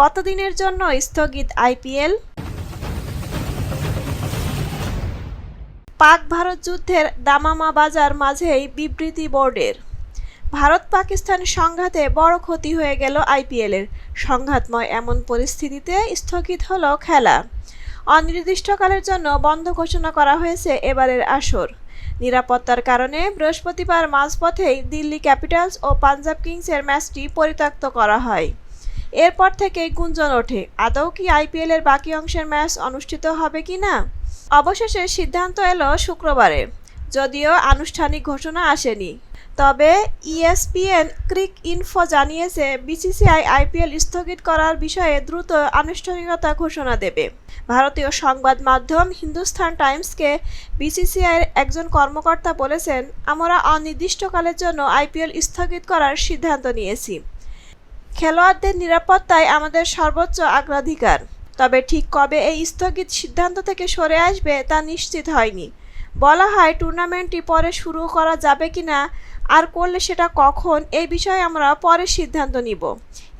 কতদিনের জন্য স্থগিত আইপিএল? পাক ভারত যুদ্ধের দামামা বাজার মাঝেই বিবৃতি বোর্ডের। ভারত পাকিস্তান সংঘাতে বড় ক্ষতি হয়ে গেল আইপিএলের। সংঘাতময় এমন পরিস্থিতিতে স্থগিত হলো খেলা। অনির্দিষ্টকালের জন্য বন্ধ ঘোষণা করা হয়েছে এবারের আসর। নিরাপত্তার কারণে বৃহস্পতিবার মাঝপথেই দিল্লি ক্যাপিটালস ও পাঞ্জাব কিংসের ম্যাচটি পরিত্যক্ত করা হয়। এরপর থেকেই গুঞ্জন ওঠে। আদৌ কি আইপিএলের বাকি অংশের ম্যাচ অনুষ্ঠিত হবে কি না? অবশেষে সিদ্ধান্ত এলো শুক্রবারে। যদিও আনুষ্ঠানিক ঘোষণা আসেনি। তবে ইএসপিএন ক্রিক ইনফো জানিয়েছে, বিসিসিআই আইপিএল স্থগিত করার বিষয়ে দ্রুত আনুষ্ঠানিকতা ঘোষণা দেবে। ভারতীয় সংবাদ মাধ্যম হিন্দুস্তান টাইমসকে বিসিসিআইয়ের একজন কর্মকর্তা বলেছেন, আমরা অনির্দিষ্টকালের জন্য আইপিএল স্থগিত করার সিদ্ধান্ত নিয়েছি। খেলোয়াড়দের নিরাপত্তায় আমাদের সর্বোচ্চ অগ্রাধিকার তবে ঠিক কবে এই স্থগিত সিদ্ধান্ত থেকে সরে আসবে তা নিশ্চিত হয়নি। বলা হয় টুর্নামেন্টটি পরে শুরু করা যাবে কি না আর করলে সেটা কখন এই বিষয়ে আমরা পরে সিদ্ধান্ত নিব।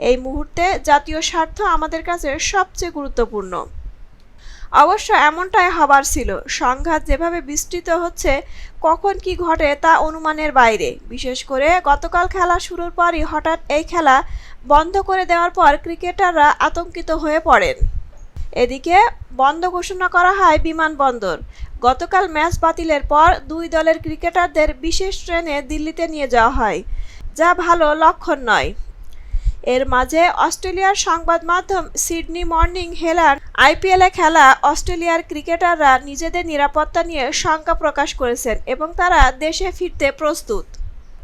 এই মুহূর্তে জাতীয় স্বার্থ আমাদের কাছে সবচেয়ে গুরুত্বপূর্ণ। অবশ্য এমনটাই হবার ছিল। সংঘাত যেভাবে বিস্তৃত হচ্ছে, কখন কি ঘটে তা অনুমানের বাইরে। বিশেষ করে গতকাল খেলা শুরুর পরই হঠাৎ এই খেলা বন্ধ করে দেওয়ার পর ক্রিকেটাররা আতঙ্কিত হয়ে পড়েন। এদিকে বন্ধ ঘোষণা করা হয় বিমানবন্দর। গতকাল ম্যাচ বাতিলের পর দুই দলের ক্রিকেটারদের বিশেষ ট্রেনে দিল্লিতে নিয়ে যাওয়া হয়, যা ভালো লক্ষণ নয়। এর মাঝে অস্ট্রেলিয়ার সংবাদ মাধ্যম সিডনি মর্নিং হেলার আইপিএলে খেলা অস্ট্রেলিয়ার ক্রিকেটাররা নিজেদের নিরাপত্তা নিয়ে শঙ্কা প্রকাশ করেছেন এবং তারা দেশে ফিরতে প্রস্তুত।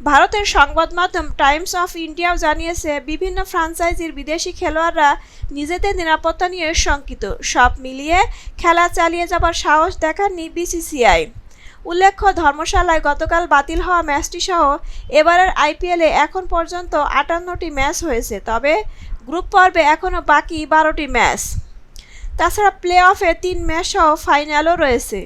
ভারতের সংবাদ মাধ্যম টাইমস অফ ইন্ডিয়াও জানিয়েছে, বিভিন্ন ফ্রাঞ্চাইজির বিদেশি খেলোয়াড়রা নিজেদের নিরাপত্তা নিয়ে শঙ্কিত। সব মিলিয়ে খেলা চালিয়ে যাবার সাহস দেখাননি বিসিসিআই। উল্লেখ্য, ধর্মশালায় গতকাল বাতিল হওয়া ম্যাচটি সহ এবারের আইপিএলে এখন পর্যন্ত আটান্নটি ম্যাচ হয়েছে, তবে গ্রুপ পর্বে এখনও বাকি বারোটি ম্যাচ। তাছাড়া প্লে অফে তিন ম্যাচ সহ ফাইনালও রয়েছে।